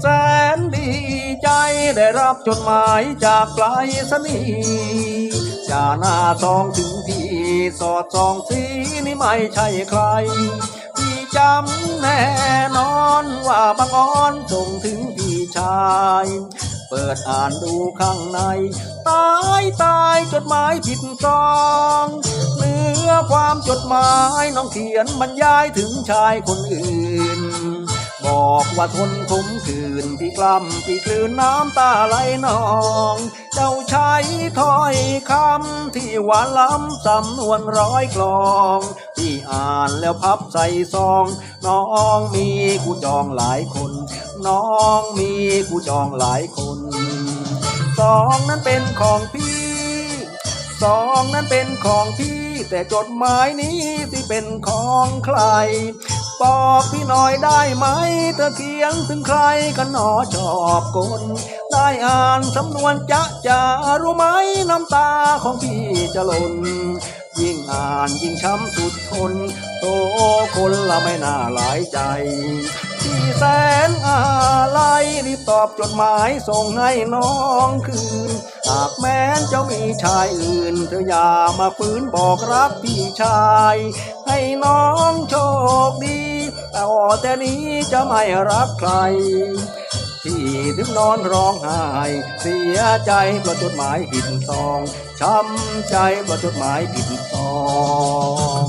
แสนดีใจได้รับจดหมายจากปลายสนีย์จะหน้าซองถึงพี่สอดส่องสีนี่ไม่ใช่ใครพี่จำแน่นอนว่าบางอ้อนส่งถึงพี่ชายเปิดอ่านดูข้างใน ตายตายจดหมายผิดซองเนื้อความจดหมายน้องเขียนบรรยายถึงชายคนอื่น ว่าทนขมขืนพี่กล้ำพี่กลืนน้ำตาไหลนอง เจ้าใช้ถ้อยคำที่หวานล้ำสำนวนร้อยกลองพี่อ่านแล้วพับใส่ซอง น้องมีกูจองหลายคน น้องมีกูจองหลายคนซองนั้นเป็นของพี่ซองนั้นเป็นของพี่ แต่จดหมายนี้ที่เป็นของใคร บอกพี่หน่อยได้ไหม เธอเขียนถึงใครกันหนอชอบกลได้อ่านสำนวนจะจะรู้ไหมน้ำตาของพี่จะหล่นยิ่งอ่านยิ่งช้ำสุดทนโตคนละไม่น่าหลายใจที่แสนอะไรรีบตอบจดหมายส่งให้น้องคืน หากแม้นเจ้ามีชายอื่น เธออย่ามาฝืนบอกรักพี่ชาย ให้น้องโชคดี แต่แต่นี้จะไม่รักใคร ที่ถึงนอนร้องไห้เสียใจเพราะจดหมายผิดซองช้ำใจเพราะจดหมายผิดซอง